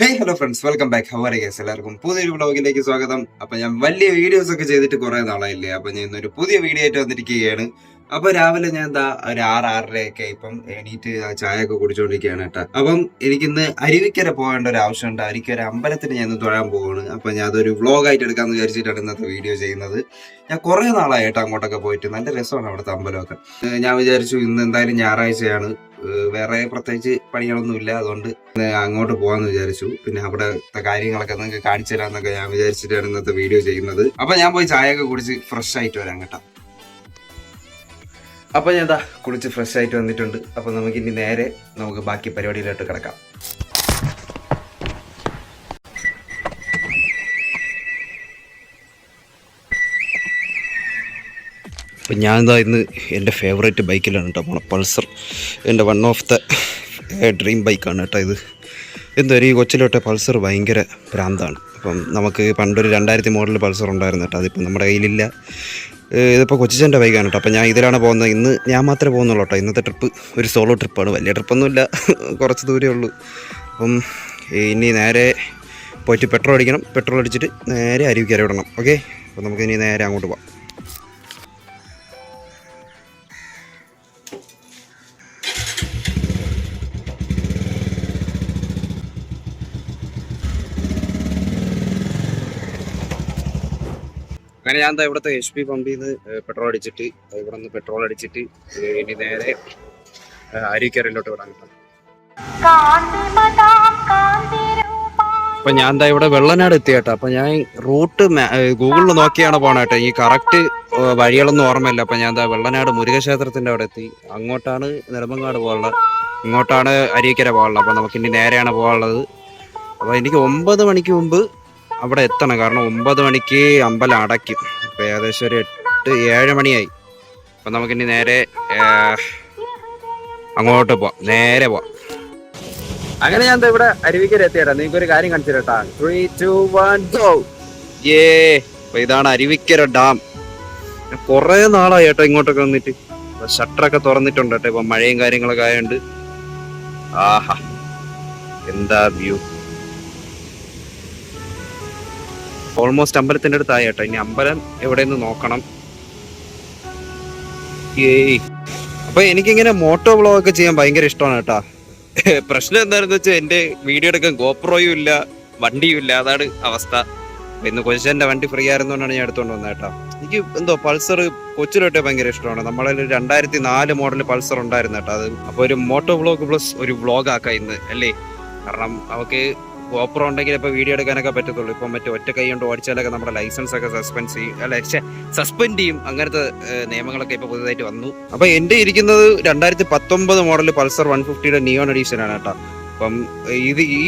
Hey hello friends welcome back our guys എല്ലാവർക്കും പുതിയൊരു വ്ളോഗിലേക്ക് സ്വാഗതം. അപ്പൊ ഞാൻ വലിയ വീഡിയോസ് ഒക്കെ ചെയ്തിട്ട് കുറെ നാളായില്ലേ? അപ്പൊ ഞാൻ ഇന്നൊരു പുതിയ വീഡിയോ ആയിട്ട് വന്നിരിക്കുകയാണ്. അപ്പൊ രാവിലെ ഞാൻ എന്താ ഒരു ആറ് ആറരയൊക്കെ ഇപ്പം എണീറ്റ് ചായ ഒക്കെ കുടിച്ചുകൊണ്ടിരിക്കുകയാണ് കേട്ടോ. അപ്പം എനിക്കിന്ന് അരുവിക്കര പോകേണ്ട ഒരു ആവശ്യമുണ്ട് അരിക്കര അമ്പലത്തിന് ഞാൻ ഇന്ന് തൊഴാൻ പോവാണ്. അപ്പൊ ഞാൻ അതൊരു വ്ളോഗായിട്ട് എടുക്കാന്ന് വിചാരിച്ചിട്ടാണ് ഇന്നത്തെ വീഡിയോ ചെയ്യുന്നത്. ഞാൻ കുറെ നാളായിട്ട് അങ്ങോട്ടൊക്കെ പോയിട്ട്. നല്ല രസമാണ് അവിടുത്തെ അമ്പലമൊക്കെ. ഞാൻ വിചാരിച്ചു ഇന്ന് എന്തായാലും ഞായറാഴ്ചയാണ്. വേറെ പ്രത്യേകിച്ച് പണികളൊന്നുമില്ല അതുകൊണ്ട് അങ്ങോട്ട് പോകാന്ന് വിചാരിച്ചു. പിന്നെ അവിടെ കാര്യങ്ങളൊക്കെ നിങ്ങൾക്ക് കാണിച്ചു തരാന്നൊക്കെ ഞാൻ വിചാരിച്ചിട്ടാണ് ഇന്നത്തെ വീഡിയോ ചെയ്യുന്നത്. അപ്പൊ ഞാൻ പോയി ചായയൊക്കെ കുടിച്ച് ഫ്രഷ് ആയിട്ട് വരാം കേട്ടോ. അപ്പൊ ഞാൻ എന്താ കുളിച്ച് ഫ്രഷ് ആയിട്ട് വന്നിട്ടുണ്ട്. അപ്പൊ നമുക്ക് ഇനി നേരെ നമുക്ക് ബാക്കി പരിപാടിയിലോട്ട് കിടക്കാം. അപ്പം ഞാനിതാ ഇന്ന് എന്റെ ഫേവറേറ്റ് ബൈക്കിലാണ് കേട്ടോ പോണ പൾസർ. എന്റെ വൺ ഓഫ് ദ ഡ്രീം ബൈക്കാണ് കേട്ടോ ഇത്. എന്തായാലും ഈ കൊച്ചിലോട്ടെ പൾസർ ഭയങ്കര ഭ്രാന്താണ്. അപ്പം നമുക്ക് പണ്ടൊരു രണ്ടായിരത്തി മോഡൽ പൾസർ ഉണ്ടായിരുന്നു കേട്ടോ അതിപ്പോൾ നമ്മുടെ കയ്യിലില്ല. ഇതിപ്പോൾ കൊച്ചിച്ചന്റെ ബൈക്കാണ് കേട്ടോ അപ്പോൾ ഞാൻ ഇതിലാണ് പോകുന്നത്. ഇന്ന് ഞാൻ മാത്രമേ പോകുന്നുള്ളൂ കേട്ടോ ഇന്നത്തെ ട്രിപ്പ് ഒരു സോളോ ട്രിപ്പാണ് വലിയ ട്രിപ്പൊന്നുമില്ല കുറച്ച് ദൂരമേ ഉള്ളൂ. അപ്പം ഇനി നേരെ പോയിട്ട് പെട്രോൾ അടിക്കണം. പെട്രോൾ അടിച്ചിട്ട് നേരെ അരുവിക്കര വിടണം ഓക്കെ അപ്പോൾ നമുക്ക് ഇനി നേരെ അങ്ങോട്ട് പോകാം അങ്ങനെ ഞാൻ ഇവിടുത്തെ എച്ച് പി പമ്പിൽ നിന്ന് പെട്രോൾ അടിച്ചിട്ട് ഇവിടെ നിന്ന് പെട്രോൾ അടിച്ചിട്ട് ഇനി നേരെ അരിക്കരയിലോട്ട് വിടാൻ അപ്പൊ ഞാൻ എന്താ ഇവിടെ വെള്ളനാട് എത്തി കേട്ടോ. അപ്പൊ ഞാൻ റൂട്ട് ഗൂഗിളിൽ നോക്കിയാണ് പോണ കേട്ടോ. ഈ കറക്റ്റ് വഴികളൊന്നും ഓർമ്മയില്ല. അപ്പൊ ഞാൻ എന്താ വെള്ളനാട് മുരുകക്ഷേത്രത്തിന്റെ അവിടെ എത്തി. അങ്ങോട്ടാണ് നെടുമ്പങ്ങാട് പോകാനുള്ളത്. ഇങ്ങോട്ടാണ് അരീക്കര പോകാനുള്ളത്. അപ്പൊ നമുക്ക് ഇനി നേരെയാണ് പോകാനുള്ളത്. അപ്പൊ എനിക്ക് ഒമ്പത് മണിക്ക് മുമ്പ് അവിടെ എത്തണം. കാരണം ഒമ്പത് മണിക്ക് അമ്പലം അടയ്ക്കും. ഇപ്പം ഏകദേശം ഒരു എട്ട് ഏഴ് മണിയായി. അപ്പം നമുക്കിനി നേരെ അങ്ങോട്ട് പോവാം. നേരെ പോവാം. അങ്ങനെ ഞാൻ ഇവിടെ അരുവിക്കര എത്തിയേട്ടാ നിങ്ങൾക്ക് ഒരു കാര്യം കാണിച്ചു ത്രീ ടു വൺ ഗോ ഏ അപ്പൊ ഇതാണ് അരുവിക്കര ഡാം. കുറെ നാളായി കേട്ടോ ഇങ്ങോട്ടൊക്കെ വന്നിട്ട്. ഷട്ടറൊക്കെ തുറന്നിട്ടുണ്ട് കേട്ടോ. ഇപ്പൊ മഴയും കാര്യങ്ങളൊക്കെ ആയതുകൊണ്ട് ആഹാ. എന്താ വ്യൂ? ഓൾമോസ്റ്റ് അമ്പലത്തിന്റെ അടുത്തായി കേട്ടോ. ഇനി അമ്പലം എവിടെയെന്ന് നോക്കണം. ഏയ്. അപ്പൊ എനിക്കിങ്ങനെ മോട്ടോ ബ്ലോഗ് ഒക്കെ ചെയ്യാൻ ഭയങ്കര ഇഷ്ടമാണ് കേട്ടാ. പ്രശ്നം എന്താണെന്ന് വെച്ചാൽ എന്റെ വീഡിയോ എടുക്കാൻ ഗോപ്രോയും ഇല്ല വണ്ടിയും ഇല്ല. അതാണ് അവസ്ഥ. ഇന്ന് കൊച്ചിന്റെ വണ്ടി ഫ്രീ ആയിരുന്നോണ്ടാണ് ഞാൻ എടുത്തോണ്ട് വന്നത് കേട്ടോ. എനിക്ക് എന്തോ പൾസർ കൊച്ചിലോട്ടെ ഭയങ്കര ഇഷ്ടമാണ്. നമ്മളെ രണ്ടായിരത്തി നാല് മോഡൽ പൾസർ ഉണ്ടായിരുന്നു കേട്ടോ അത്. അപ്പൊ ഒരു മോട്ടോ വ്ളോഗ് പ്ലസ് ഒരു വ്ളോഗ് ആക്കാം ഇന്ന് അല്ലേ? കാരണം അവക്ക് ഗോപ്രോ ഉണ്ടെങ്കിൽ ഇപ്പൊ വീഡിയോ എടുക്കാനൊക്കെ പറ്റത്തുള്ളൂ. ഇപ്പം മറ്റേ ഒറ്റ കൈ കൊണ്ട് ഓടിച്ചാലൊക്കെ നമ്മുടെ ലൈസൻസ് ഒക്കെ സസ്പെൻഡ് ചെയ്യും. അല്ല സസ്പെൻഡ് ചെയ്യും. അങ്ങനത്തെ നിയമങ്ങളൊക്കെ ഇപ്പൊ പുതിയതായിട്ട് വന്നു. അപ്പോൾ എന്റെ ഇരിക്കുന്നത് രണ്ടായിരത്തി പത്തൊമ്പത് മോഡൽ പൾസർ വൺ ഫിഫ്റ്റിയുടെ നിയോൺ എഡീഷൻ ആണ് കേട്ടോ. അപ്പം ഇത് ഈ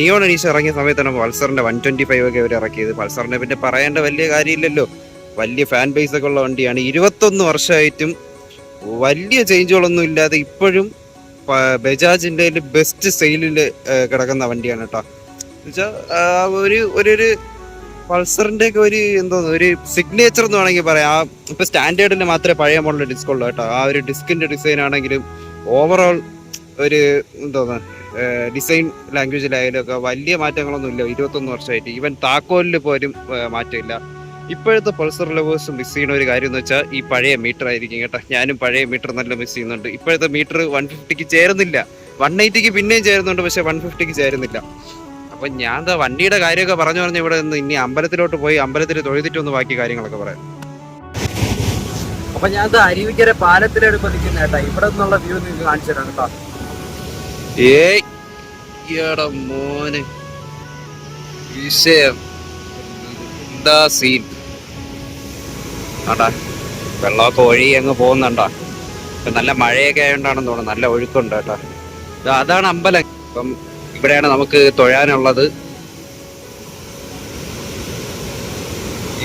നിയോൺ എഡീഷൻ ഇറങ്ങിയ സമയത്താണ് പൾസറിന്റെ വൺ ട്വന്റി ഫൈവ് ഒക്കെ അവർ ഇറക്കിയത്. പൾസറിനെ പിന്നെ പറയേണ്ട വലിയ കാര്യമില്ലല്ലോ. വലിയ ഫാൻ ബേസ് ഒക്കെ ഉള്ള വണ്ടിയാണ്. ഇരുപത്തൊന്ന് വർഷമായിട്ടും വലിയ ചേഞ്ചുകളൊന്നും ഇല്ലാതെ ഇപ്പോഴും ബജാജിന്റെ ബെസ്റ്റ് സെയിലിൽ കിടക്കുന്ന വണ്ടിയാണ് കേട്ടോ എന്നുവെച്ചാൽ ഒരു ഒരു ഒരു പൾസറിന്റെ ഒക്കെ ഒരു എന്തോ ഒരു സിഗ്നേച്ചർ എന്ന് വേണമെങ്കിൽ പറയാം. ആ ഇപ്പൊ സ്റ്റാൻഡേർഡിന് മാത്രമേ പഴയ മോഡൽ ഡിസ്ക് ഉള്ളൂ കേട്ടോ. ആ ഒരു ഡിസ്കിന്റെ ഡിസൈൻ ആണെങ്കിലും ഓവറോൾ ഒരു എന്തോന്ന് ഡിസൈൻ ലാംഗ്വേജിലായാലും ഒക്കെ വലിയ മാറ്റങ്ങളൊന്നും ഇല്ല ഇരുപത്തൊന്ന് വർഷമായിട്ട്. ഈവൻ താക്കോലിൽ പോലും മാറ്റമില്ല. ഇപ്പോഴത്തെ പൾസർ ലവേഴ്സ് മിസ് ചെയ്യുന്ന ഒരു കാര്യം എന്ന് വെച്ചാൽ ഈ പഴയ മീറ്റർ ആയിരിക്കും കേട്ടോ. ഞാനും പഴയ മീറ്റർ നല്ല മിസ് ചെയ്യുന്നുണ്ട്. ഇപ്പോഴത്തെ മീറ്റർ വൺ ഫിഫ്റ്റിക്ക് ചേരുന്നില്ല. വൺ എയ്റ്റിക്ക് പിന്നെയും ചേരുന്നുണ്ട് പക്ഷെ വൺ ഫിഫ്റ്റിക്ക് ചേരുന്നില്ല. അപ്പൊ ഞാൻ എന്താ വണ്ടിയുടെ കാര്യമൊക്കെ പറഞ്ഞു പറഞ്ഞു ഇവിടെ നിന്ന് ഇനി അമ്പലത്തിലോട്ട് പോയി അമ്പലത്തിൽ തൊഴുതിട്ടൊന്ന് ബാക്കി കാര്യങ്ങളൊക്കെ പറയാം. അപ്പൊ ഞാൻ അരുവിക്കര പാലത്തിലെടുപ്പ് നിൽക്കുന്ന കേട്ടാ. ഇവിടെ നിന്നുള്ള വ്യൂ നിങ്ങൾക്ക് കാണിച്ചു തരാം കേട്ടോ. ഈയെടാ മോനെ. വിഷയം. എന്താ സീൻ ആണ്ടാ. വെള്ളമൊക്കെ ഒഴുകി അങ്ങ് പോകുന്നുണ്ടോ. ഇപ്പൊ നല്ല മഴയൊക്കെ ആയതുകൊണ്ടാണെന്ന് തോന്നുന്നു. നല്ല ഒഴുക്കുണ്ട് കേട്ടോ. അതാണ് അമ്പലം. ഇപ്പം ഇവിടെയാണ് നമുക്ക് തൊഴാനുള്ളത്.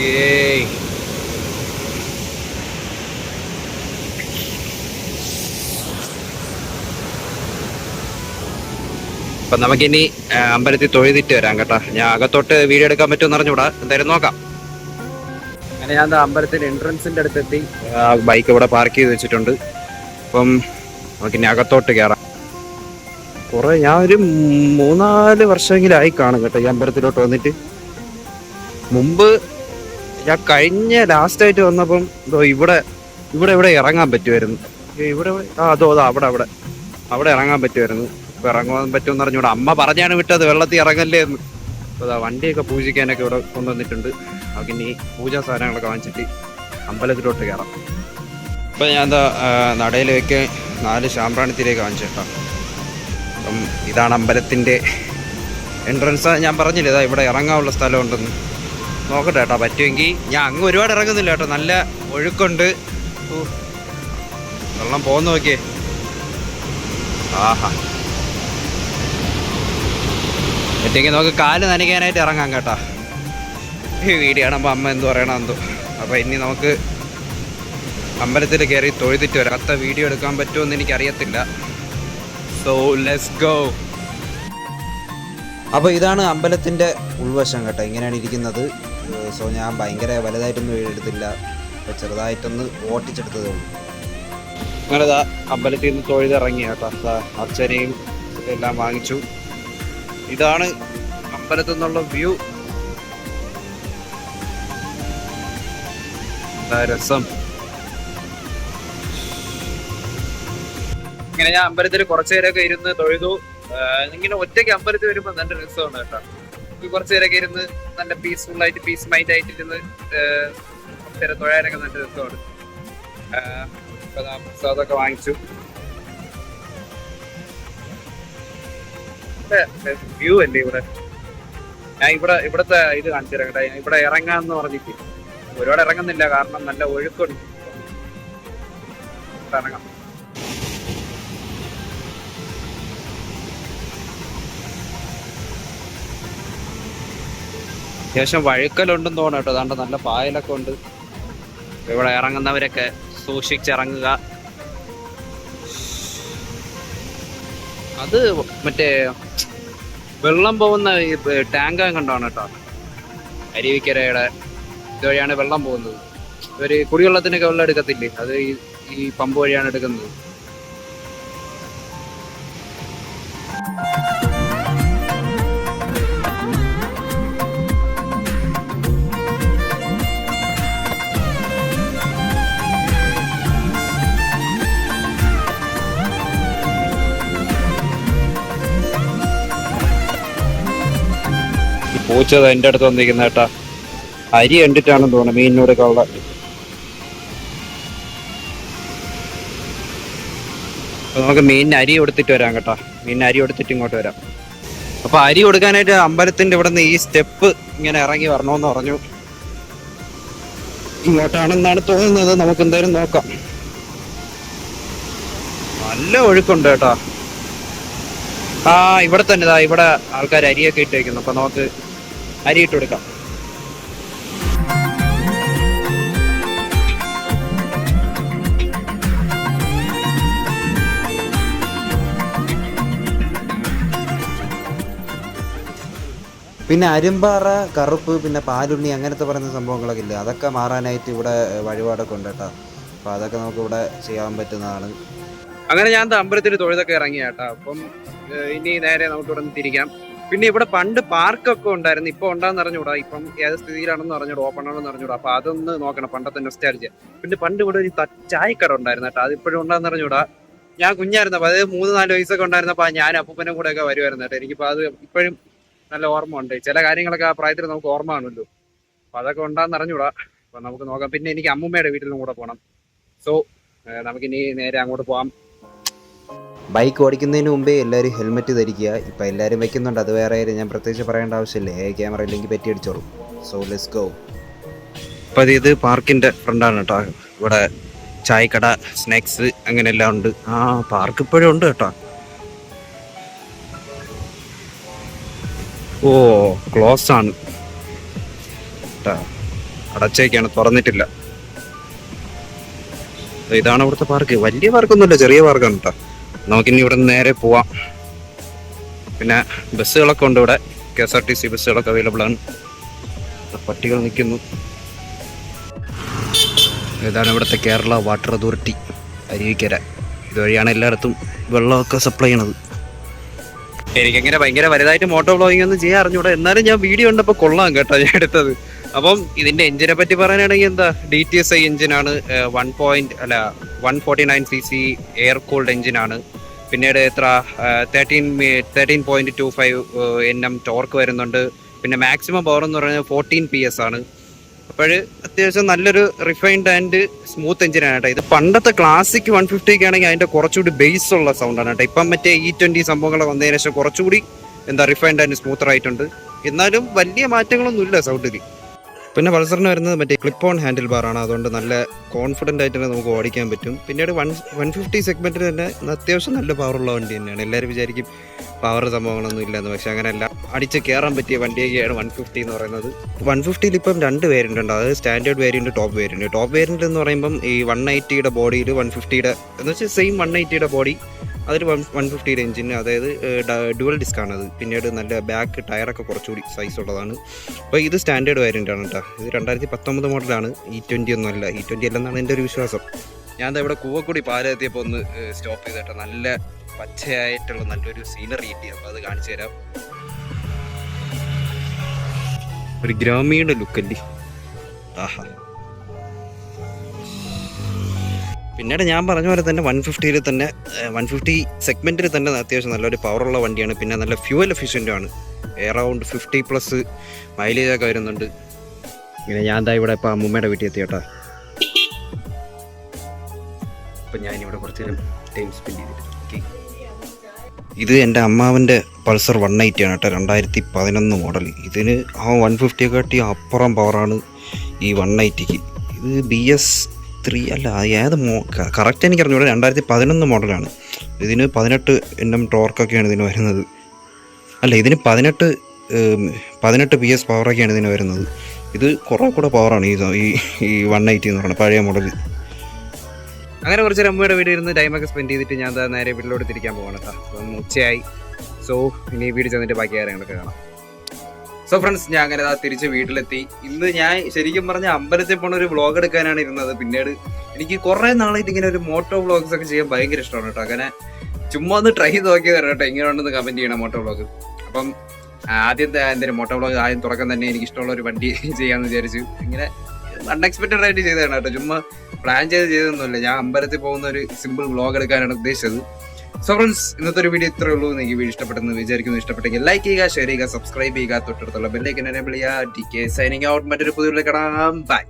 ഏയ്. അപ്പൊ നമുക്കിനി അമ്പലത്തിൽ തൊഴുതിട്ട് വരാം കേട്ടോ. ഞാൻ അകത്തോട്ട് വീഡിയോ എടുക്കാൻ പറ്റുമെന്ന് അറിഞ്ഞൂടാ എന്തായാലും നോക്കാം. അങ്ങനെ ഞാൻ അമ്പലത്തിൽ എൻട്രൻസിന്റെ അടുത്തെത്തി. ബൈക്ക് ഇവിടെ പാർക്ക് ചെയ്ത് വെച്ചിട്ടുണ്ട്. അപ്പം നമുക്കിനി അകത്തോട്ട് കയറാം കുറെ ഞാൻ ഒരു മൂന്നാൽ വർഷമെങ്കിലും ആയി കാണും കേട്ടോ ഈ അമ്പലത്തിലോട്ട് വന്നിട്ട്. മുമ്പ് ഞാൻ കഴിഞ്ഞ ലാസ്റ്റ് ആയിട്ട് വന്നപ്പം ഇതോ ഇവിടെ ഇവിടെ ഇവിടെ ഇറങ്ങാൻ പറ്റുമായിരുന്നു. ഇവിടെ ആ അതോ അതോ അവിടെ അവിടെ. അവിടെ ഇറങ്ങാൻ പറ്റുമായിരുന്നു. ഇപ്പൊ ഇറങ്ങാൻ പറ്റുമെന്ന് അറിഞ്ഞൂടാ അമ്മ പറഞ്ഞാണ് വിട്ടത് വെള്ളത്തിൽ ഇറങ്ങല്ലേ എന്ന്. ദാ വണ്ടിയൊക്കെ പൂജിക്കാനൊക്കെ ഇവിടെ കൊണ്ടുവന്നിട്ടുണ്ട്. നമുക്ക് ഇനി പൂജാ സാധനങ്ങളൊക്കെ വാങ്ങിച്ചിട്ട് അമ്പലത്തിലോട്ട് കയറാം. ഇപ്പം ഞാൻ എന്താ നടയിലേക്ക് നാല് ശാമ്പ്രാണിത്തിലേക്ക് വാങ്ങിച്ചു അപ്പം ഇതാണ് അമ്പലത്തിന്റെ എൻട്രൻസ്. ഞാൻ പറഞ്ഞില്ല ഇതാ ഇവിടെ ഇറങ്ങാനുള്ള സ്ഥലമുണ്ടെന്ന്. നോക്കട്ടെ കേട്ടോ പറ്റുമെങ്കിൽ ഞാൻ അങ്ങ് ഒരുപാട് ഇറങ്ങുന്നില്ല കേട്ടോ. നല്ല ഒഴുക്കുണ്ട്. വെള്ളം പോകുന്ന നോക്കിയേ. ആഹാ. പറ്റുമെങ്കിൽ നമുക്ക് കാൽ നനയ്ക്കാനായിട്ട് ഇറങ്ങാം കേട്ടോ. വീഡിയോ കാണുമ്പോൾ അമ്മ എന്ത് പറയണം എന്തോ അപ്പോൾ ഇനി നമുക്ക് അമ്പലത്തിൽ കയറി തൊഴുതിട്ട് വരാം. അത്ത വീഡിയോ എടുക്കാൻ പറ്റുമെന്ന് എനിക്കറിയത്തില്ല. സോ ലെറ്റ്സ് ഗോ അപ്പോൾ ഇതാണ് അമ്പലത്തിന്റെ ഉൾവശം കേട്ടോ. ഇങ്ങനെയാണ് ഇരിക്കുന്നത്. സോ ഞാൻ ഭയങ്കര വലുതായിട്ടൊന്നും വീഡിയോ എടുത്തില്ല. അപ്പോൾ ചെറുതായിട്ടൊന്ന് ഓട്ടിച്ചെടുത്തതേ ഉള്ളൂ. അങ്ങനെ അമ്പലത്തിൽ നിന്ന് തൊഴുതിറങ്ങി കേട്ടോ. ദാ അർച്ചനയും എല്ലാം വാങ്ങിച്ചു. ഇതാണ് അമ്പലത്തിൽ നിന്നുള്ള വ്യൂ. എന്താ രസം. ഇങ്ങനെ ഞാൻ അമ്പലത്തിൽ കുറച്ചു നേരമൊക്കെ ഇരുന്ന് തൊഴുതു. ഇങ്ങനെ ഒറ്റയ്ക്ക് അമ്പലത്തിൽ വരുമ്പോൾ നല്ല രസമാണ് കേട്ടോ. കുറച്ചു നേരമൊക്കെ ഇരുന്ന് നല്ല പീസ്ഫുൾ ആയിട്ട് പീസ് മൈൻഡ് ആയിട്ട് ഇരുന്ന് കുറച്ച് തൊഴാനൊക്കെ നല്ല രസമാണ്. ഇപ്പൊ പ്രസാദമൊക്കെ വാങ്ങിച്ചു. വ്യൂ അല്ലേ ഇവിടെ? ഞാൻ ഇവിടെ ഇവിടത്തെ ഇത് കാണിച്ചു തരാം കേട്ടോ. ഇവിടെ ഇറങ്ങാന്ന് പറഞ്ഞിട്ട്. ഒരുപാട് ഇറങ്ങുന്നില്ല കാരണം നല്ല ഒഴുക്കുണ്ട്. ഇറങ്ങാം അത്യാവശ്യം വഴുക്കലുണ്ടെന്ന് തോന്നുന്നു കേട്ടോ. അതാണ്ട് നല്ല പായലൊക്കെ ഉണ്ട്. ഇവിടെ ഇറങ്ങുന്നവരൊക്കെ സൂക്ഷിച്ചിറങ്ങുക. അത് മറ്റേ വെള്ളം പോകുന്ന ടാങ്ക് കണ്ടാണ് കേട്ടോ. അരുവിക്കരയുടെ ഇതുവഴിയാണ് വെള്ളം പോകുന്നത്. ഇവർ കുടിവെള്ളത്തിനൊക്കെ വെള്ളം എടുക്കത്തില്ലേ? അത് ഈ ഈ പമ്പ് വഴിയാണ് എടുക്കുന്നത്. പൂച്ചത് എന്റെ അടുത്ത് വന്നിരിക്കുന്ന കേട്ടാ. അരി കണ്ടിട്ടാണെന്ന് തോന്നുന്നു മീനിനോട് കള്ള നമുക്ക് മീനിന് അരി കൊടുത്തിട്ട് വരാം കേട്ടോ. മീനിന് അരി കൊടുത്തിട്ട് ഇങ്ങോട്ട് വരാം. അപ്പൊ അരി കൊടുക്കാനായിട്ട് അമ്പലത്തിന്റെ ഇവിടെ നിന്ന് ഈ സ്റ്റെപ്പ് ഇങ്ങനെ ഇറങ്ങി വരണമെന്ന് പറഞ്ഞു. ഇങ്ങോട്ടാണെന്നാണ് തോന്നുന്നത്. നമുക്ക് എന്തായാലും നോക്കാം. നല്ല ഒഴുക്കുണ്ട് കേട്ടോ. ആ ഇവിടെ തന്നെ ഇവിടെ ആൾക്കാർ അരിയൊക്കെ ഇട്ട് വെക്കുന്നു അപ്പൊ നമുക്ക് അരി ഇട്ട് കൊടുക്കാം. പിന്നെ അരുമ്പാറ കറുപ്പ് പിന്നെ പാലുണ്ണി അങ്ങനത്തെ പറയുന്ന സംഭവങ്ങളൊക്കെ ഇല്ലേ? അതൊക്കെ മാറാനായിട്ട് ഇവിടെ വഴിപാടൊക്കെ ഉണ്ട് കേട്ടോ അപ്പോൾ അതൊക്കെ നമുക്ക് ഇവിടെ ചെയ്യാൻ പറ്റുന്നതാണ് അങ്ങനെ ഞാൻ അമ്പലത്തിൽ തൊഴുതൊക്കെ ഇറങ്ങിയ കേട്ടോ അപ്പം ഇനി നേരെ നമുക്ക് ഇവിടെ തിരിക്കാം. പിന്നെ ഇവിടെ പണ്ട് പാർക്കൊക്കെ ഉണ്ടായിരുന്നു. ഇപ്പൊ ഉണ്ടാന്ന് അറിഞ്ഞൂടാ. ഇപ്പം ഏത് സ്ഥിതിയിലാണെന്ന് അറിഞ്ഞൂടാ. ഓപ്പൺ ആണെന്ന് അറിഞ്ഞൂടാ. അപ്പൊ അതൊന്ന് നോക്കണം പണ്ടത്തെ നൊസ്റ്റാലിജ് പിന്നെ പണ്ട് ഇവിടെ ഒരു ചായക്കട ഉണ്ടായിരുന്നു കേട്ടോ. അതിപ്പോഴും ഉണ്ടാന്ന് അറിഞ്ഞൂടാ. ഞാൻ കുഞ്ഞായിരുന്നപ്പോ അതായത് മൂന്ന് നാല് വയസ്സൊക്കെ ഉണ്ടായിരുന്നപ്പോ ഞാൻ അപ്പൂപ്പനും കൂടെ ഒക്കെ വരുമായിരുന്നു കേട്ടോ. എനിക്കിപ്പോ അത് ഇപ്പോഴും നല്ല ഓർമ്മ ഉണ്ട് ചില കാര്യങ്ങളൊക്കെ ആ പ്രായത്തിൽ നമുക്ക് ഓർമ്മ കാണുമല്ലോ. അപ്പൊ അതൊക്കെ ഉണ്ടാന്ന് അറിഞ്ഞൂടാ. അപ്പൊ നമുക്ക് നോക്കാം. പിന്നെ എനിക്ക് അമ്മൂമ്മയുടെ വീട്ടിലും കൂടെ പോകണം സോ നമുക്കിനി നേരെ അങ്ങോട്ട് പോവാം. ബൈക്ക് ഓടിക്കുന്നതിന് മുമ്പേ എല്ലാവരും ഹെൽമെറ്റ് ധരിക്കുക. ഇപ്പം എല്ലാവരും വെക്കുന്നുണ്ട്. അത് വേറെ ഞാൻ പ്രത്യേകിച്ച് പറയേണ്ട ആവശ്യമില്ല. ഏ ക്യാമറ ഇല്ലെങ്കിൽ പറ്റി അടിച്ചോളൂ. സോ ലെസ് ഗോ അപ്പം ഇത് പാർക്കിന്റെ ഫ്രണ്ടാണ് കേട്ടോ ഇവിടെ ചായക്കട സ്നാക്സ് അങ്ങനെ എല്ലാം ഉണ്ട്. ആ പാർക്ക് ഇപ്പോഴും ഉണ്ട് കേട്ടോ ഓ ക്ലോസ് ആണ്. അടച്ചേക്കാണ് തുറന്നിട്ടില്ല. ഇതാണ് ഇവിടുത്തെ പാർക്ക് വലിയ പാർക്കൊന്നുമില്ല ചെറിയ പാർക്കാണ് കേട്ടോ നമുക്കിനി ഇവിടെ നേരെ പോവാം. പിന്നെ ബസ്സുകളൊക്കെ ഉണ്ട് ഇവിടെ. K S R T C ബസ്സുകളൊക്കെ available ആണ്. പട്ടികൾ നിൽക്കുന്നു. ഇതാണ് ഇവിടുത്തെ കേരള വാട്ടർ അതോറിറ്റി അരുവിക്കര. ഇതുവഴിയാണ് എല്ലായിടത്തും വെള്ളമൊക്കെ സപ്ലൈ ചെയ്യണത്. എനിക്കങ്ങനെ ഭയങ്കര വലുതായിട്ട് മോട്ടോ ബ്ലോഗിങ് ഒന്നും ചെയ്യാൻ അറിഞ്ഞൂടാ. എന്നാലും ഞാൻ വീഡിയോ ഉണ്ടപ്പോ കൊള്ളാം കേട്ടോ ഞാൻ എടുത്തത്. അപ്പം ഇതിന്റെ എഞ്ചിനെ പറ്റി പറയാനാണെങ്കിൽ എന്താ? ഡി ടി എസ് ഐ എഞ്ചിനാണ് വൺ പോയിന്റ് അല്ല one forty nine C C air cooled എഞ്ചിനാണ് പിന്നീട് എത്ര thirteen thirteen point two five N M torque വരുന്നുണ്ട്. പിന്നെ മാക്സിമം പവർ എന്ന് പറയുന്നത് ഫോർട്ടീൻ പി എസ് ആണ്. അപ്പോൾ അത്യാവശ്യം നല്ലൊരു റിഫൈൻഡ് ആൻഡ് സ്മൂത്ത് എഞ്ചിനാണ് കേട്ടോ. ഇത് പണ്ടത്തെ ക്ലാസിക് വൺ ഫിഫ്റ്റിക്ക് ആണെങ്കിൽ അതിന്റെ കുറച്ചുകൂടി ബേസ് ഉള്ള സൗണ്ടാണ് കേട്ടോ. ഇപ്പം മറ്റേ ഇ ട്വന്റി സംഭവങ്ങളൊക്കെ വന്നതിന് ശേഷം കുറച്ചുകൂടി എന്താ റിഫൈൻഡ് ആൻഡ് സ്മൂത്തർ ആയിട്ടുണ്ട്. എന്നാലും വലിയ മാറ്റങ്ങളൊന്നുമില്ല സൗണ്ടിൽ പിന്നെ പൾസറിന് വരുന്നത് മറ്റേ ക്ലിപ്പ് ഓൺ ഹാൻഡിൽ ബാറാണ് അതുകൊണ്ട് നല്ല കോൺഫിഡന്റ് ആയിട്ട് തന്നെ നമുക്ക് ഓടിക്കാൻ പറ്റും. പിന്നീട് വൺ വൺ ഫിഫ്റ്റി സെഗ്മെന്റിൽ തന്നെ അത്യാവശ്യം നല്ല പവറുള്ള വണ്ടി തന്നെയാണ്. എല്ലാവരും വിചാരിക്കും പവർ സംഭവങ്ങളൊന്നും ഇല്ലെന്ന്. പക്ഷെ അങ്ങനെയല്ല. അടിച്ച് കയറാൻ പറ്റിയ വണ്ടിയൊക്കെയാണ് വൺ ഫിഫ്റ്റി എന്ന് പറയുന്നത്. വൺ ഫിഫ്റ്റിയിൽ ഇപ്പം രണ്ട് വേരിയന്റ് ഉണ്ട്. അതായത് standard variant top variant top variant എന്ന് പറയുമ്പം ഈ വൺ എയ്റ്റിയുടെ ബോഡിയിൽ വൺ ഫിഫ്റ്റിയുടെ എന്ന് വെച്ചാൽ സെയിം വൺ എയ്റ്റിയുടെ ബോഡി അതിൽ വൺ വൺ ഫിഫ്റ്റിയുടെ എഞ്ചിന് അതായത് ഡുവൽ ഡിസ്ക് ആണ് അത്. പിന്നീട് നല്ല ബാക്ക് ടയറൊക്കെ കുറച്ചുകൂടി സൈസ് ഉള്ളതാണ് അപ്പോൾ ഇത് സ്റ്റാൻഡേർഡ് വേരിയന്റ് ആണ് കേട്ടോ ഇത് രണ്ടായിരത്തി പത്തൊമ്പത് മോഡലാണ്. ഇ ട്വന്റി ഒന്നും അല്ല. ഇ ട്വന്റി അല്ലെന്നാണ് എന്റെ ഒരു വിശ്വാസം. ഞാൻ ഇവിടെ കൂവക്കൂടി പാലെത്തിയപ്പോൾ ഒന്ന് സ്റ്റോപ്പ് ചെയ്തിട്ട്. നല്ല പച്ചയായിട്ടുള്ള നല്ലൊരു സീനറി കിട്ടി. അപ്പോൾ അത് കാണിച്ചു തരാം. ഒരു ഗ്രാമീണ ലുക്കല്ലേ? ആഹാ. പിന്നീട് ഞാൻ പറഞ്ഞ പോലെ തന്നെ വൺ ഫിഫ്റ്റിയിൽ തന്നെ വൺ ഫിഫ്റ്റി സെഗ്മെന്റിൽ തന്നെ അത്യാവശ്യം നല്ലൊരു പവറുള്ള വണ്ടിയാണ്. പിന്നെ നല്ല ഫ്യൂവൽ ആണ്. എറൗണ്ട് ഫിഫ്റ്റി പ്ലസ് മൈലേജ് ഒക്കെ വരുന്നുണ്ട്. ഇങ്ങനെ ഞാൻ ദാ ഇവിടെ ഇപ്പോൾ അമ്മൂമ്മയുടെ വീട്ടിൽ എത്തി കേട്ടോ. അപ്പം ഞാനിവിടെ കുറച്ച് നേരം ടൈം സ്പെൻഡ് ചെയ്തിട്ട് Okay. ഇത് എന്റെ അമ്മാവന്റെ പൾസർ വൺ എയ്റ്റി ആണ് കേട്ടോ രണ്ടായിരത്തി പതിനൊന്ന് മോഡൽ ഇതിന് ആ വൺ ഫിഫ്റ്റിയെ കാട്ടി അപ്പുറം പവറാണ് ഈ വൺ എയ്റ്റിക്ക് ഇത് ബി എസ് ത്രീ അല്ല ഏത് മോ കറക്റ്റ് എനിക്ക് അറിഞ്ഞൂടെ രണ്ടായിരത്തി പതിനൊന്ന് മോഡലാണ്. ഇതിന് പതിനെട്ട് എൻ എം ടോർക്കൊക്കെയാണ് ഇതിന് വരുന്നത്. അല്ല ഇതിന് പതിനെട്ട് പതിനെട്ട് പി എസ് പവറൊക്കെയാണ് ഇതിന് വരുന്നത്. ഇത് കുറേ കൂടെ പവറാണ് ഈ ഈ ഈ വൺ എയ്റ്റി എന്ന് പറയുന്നത് പഴയ മോഡൽ അങ്ങനെ കുറച്ച് അമ്മയുടെ വീട് ഇരുന്ന് ടൈമൊക്കെ സ്പെൻഡ് ചെയ്തിട്ട് ഞാൻ നേരെ വീട്ടിലോട്ട് തിരിക്കാൻ പോകണം ഉച്ചയായി. സോ ഇനി വീട് ചെന്നിട്ട് ബാക്കി കാര്യങ്ങളൊക്കെ കാണാം. സോ ഫ്രണ്ട്സ് ഞാൻ അങ്ങനെ ദാ തിരിച്ച് വീട്ടിലെത്തി. ഇന്ന് ഞാൻ ശരിക്കും പറഞ്ഞ അമ്പലത്തിൽ പോണ ഒരു വ്ളോഗ് എടുക്കാനാണ് ഇരുന്നത്. പിന്നീട് എനിക്ക് കുറേ നാളായിട്ട് ഇങ്ങനെ ഒരു മോട്ടോ വ്ളോഗ്സ് ഒക്കെ ചെയ്യാൻ ഭയങ്കര ഇഷ്ടമാണ് കേട്ടോ. അങ്ങനെ ചുമ്മാ ഒന്ന് ട്രൈ ചെയ്ത് നോക്കിയത് കേട്ടോ ഇങ്ങനെ ഉണ്ടെന്ന് കമന്റ് ചെയ്യണം മോട്ടോ വ്ളോഗ് അപ്പം ആദ്യത്തെ എന്തെങ്കിലും മോട്ടോ വ്ളോഗ് ആദ്യം തുടക്കം തന്നെ എനിക്ക് ഇഷ്ടമുള്ള ഒരു വണ്ടി ചെയ്യാമെന്ന് വിചാരിച്ചു. ഇങ്ങനെ അൺഎക്സ്പെക്റ്റഡ് ആയിട്ട് ചെയ്തതാണ് കേട്ടോ. ചുമ്മാ പ്ലാൻ ചെയ്ത് ചെയ്തൊന്നുമില്ല ഞാൻ അമ്പലത്തിൽ പോകുന്ന ഒരു സിമ്പിൾ വ്ളോഗ് എടുക്കാനാണ് ഉദ്ദേശിച്ചത്. സോ ഫ്രണ്ട്സ് ഇന്നത്തെ ഒരു വീഡിയോ ഇത്രേ ഉള്ളൂ. നിങ്ങൾക്ക് വീഡിയോ ഇഷ്ടപ്പെട്ടെന്ന് വിചാരിക്കുന്നു. ഇഷ്ടപ്പെട്ടെങ്കിൽ ലൈക്ക് ചെയ്യുക ഷെയർ ചെയ്യുക സബ്സ്ക്രൈബ് ചെയ്യുക. തൊട്ടടുത്തുള്ള ബെല്ലേക്ക് എനേബിൾ ചെയ്യുക. ഡി കെ സൈനിങ് ഔട്ട് മറ്റൊരു പുതിയ കാണാം. ബൈ